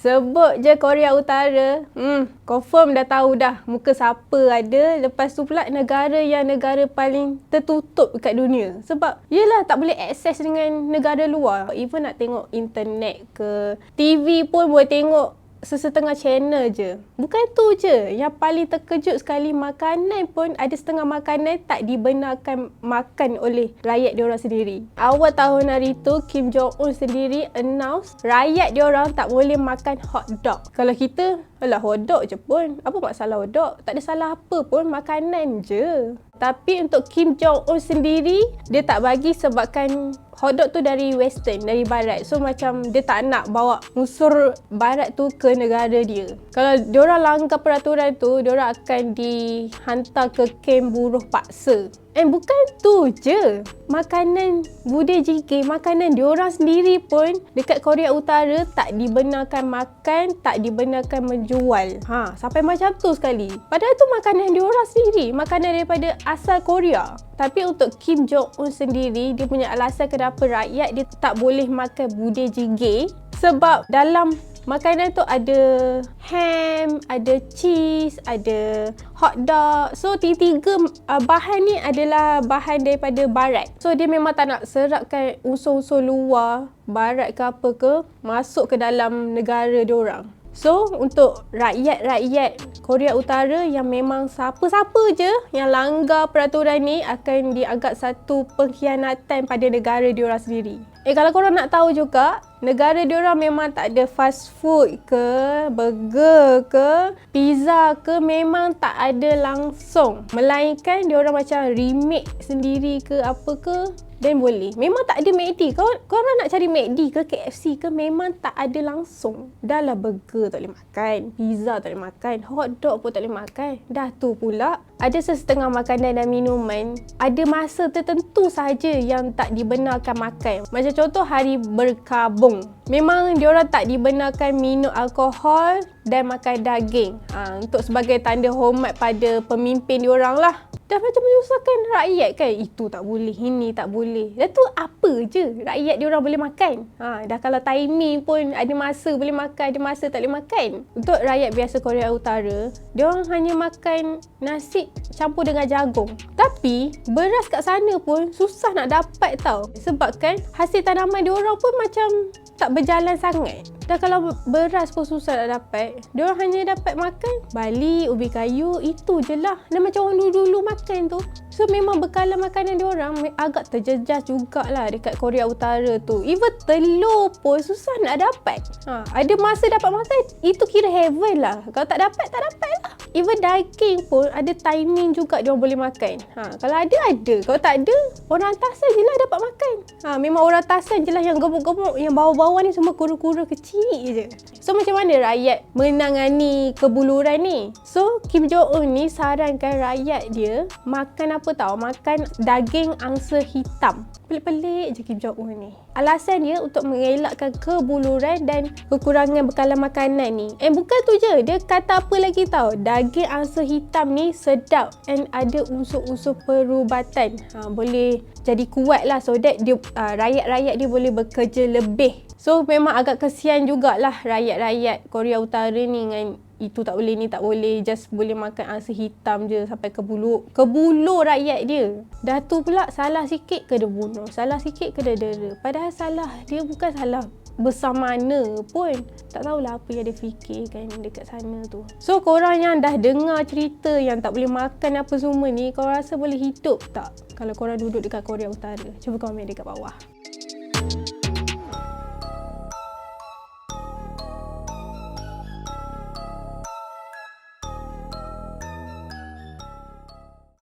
Sebut je Korea Utara, hmm, confirm dah tahu dah muka siapa ada. Lepas tu pula negara yang negara paling tertutup dekat dunia. Sebab yelah tak boleh akses dengan negara luar. Even nak tengok internet ke TV pun boleh tengok sesetengah channel je. Bukan tu je. Yang paling terkejut sekali makanan pun ada setengah makanan tak dibenarkan makan oleh rakyat diorang sendiri. Awal tahun hari tu Kim Jong Un sendiri announce rakyat diorang tak boleh makan hot dog. Kalau kita Alah hotdog je pun. Apa masalah hotdog? Tak ada salah apa pun. Makanan je. Tapi untuk Kim Jong Un sendiri, dia tak bagi sebabkan hotdog tu dari western, dari barat. So macam dia tak nak bawa unsur barat tu ke negara dia. Kalau diorang langgar peraturan tu, diorang akan dihantar ke kem buruh paksa. And bukan tu je. Makanan Bude Jjigae, makanan diorang sendiri pun dekat Korea Utara tak dibenarkan makan, tak dibenarkan menjual. Ha, sampai macam tu sekali. Padahal tu makanan diorang sendiri, makanan daripada asal Korea. Tapi untuk Kim Jong Un sendiri, dia punya alasan kenapa rakyat dia tak boleh makan Bude Jjigae sebab dalam Makanan tu ada ham, ada cheese, ada hot dog. So tiga-tiga uh, bahan ni adalah bahan daripada barat. So dia memang tak nak serapkan unsur-unsur luar barat ke apa ke masuk ke dalam negara dia orang. So untuk rakyat-rakyat Korea Utara yang memang siapa-siapa je yang langgar peraturan ni akan dianggap satu pengkhianatan pada negara diorang sendiri. Eh kalau korang nak tahu juga, negara diorang memang tak ada fast food ke, burger ke, pizza ke memang tak ada langsung. Melainkan diorang macam remake sendiri ke apa ke, dan boleh. Memang tak ada McD. Kau korang nak cari McD ke KFC ke memang tak ada langsung. Dah lah burger tak boleh makan, pizza tak boleh makan, hot dog pun tak boleh makan. Dah tu pula ada sesetengah makanan dan minuman ada masa tertentu sahaja yang tak dibenarkan makan. Macam contoh hari berkabung. Memang diorang tak dibenarkan minum alkohol dan makan daging. Ha, untuk sebagai tanda hormat pada pemimpin diorang lah dah macam menyusahkan rakyat kan itu tak boleh ini tak boleh. Dah tu apa je rakyat dia orang boleh makan? Ha dah kalau timing pun ada masa boleh makan ada masa tak boleh makan. Untuk rakyat biasa Korea Utara dia orang hanya makan nasi campur dengan jagung. Tapi beras kat sana pun susah nak dapat tau. Sebabkan hasil tanaman dia orang pun macam tak berjalan sangat Dah kalau beras pun susah nak dapat. Dia orang hanya dapat makan Bali, ubi kayu Itu je lah. Dan macam orang dulu-dulu makan tu. So memang bekalan makanan dia orang Agak terjejas jugalah Dekat Korea Utara tu. Even telur pun Susah nak dapat. Ha, Ada masa dapat makan Itu kira heaven lah. Kalau tak dapat Tak dapat Even daging pun Ada timing juga Dia boleh makan ha, Kalau ada ada Kalau tak ada Orang atasan je lah dapat makan ha, Memang orang atasan je lah Yang gemuk-gemuk Yang bawah-bawah ni Semua kura-kura kecil je. So macam mana rakyat menangani kebuluran ni? So Kim Jong Un ni sarankan rakyat dia makan apa tau? Makan daging angsa hitam. Pelik-pelik je Kim Jong Un ni. Alasan dia untuk mengelakkan kebuluran dan kekurangan bekalan makanan ni. And bukan tu je. Dia kata apa lagi tau? Daging angsa hitam ni sedap and ada unsur-unsur perubatan. Ha, boleh jadi kuat lah so that dia, uh, rakyat-rakyat dia boleh bekerja lebih So memang agak kesian jugalah rakyat-rakyat Korea Utara ni dengan itu tak boleh ni tak boleh just boleh makan angsa hitam je sampai ke bulu ke bulu rakyat dia. Dah tu pula salah sikit ke dia bunuh, salah sikit ke dia dera. Padahal salah dia bukan salah besar mana pun tak tahulah apa yang dia fikirkan dekat sana tu. So korang yang dah dengar cerita yang tak boleh makan apa semua ni, kau rasa boleh hidup tak kalau korang duduk dekat Korea Utara? Cuba komen dekat bawah.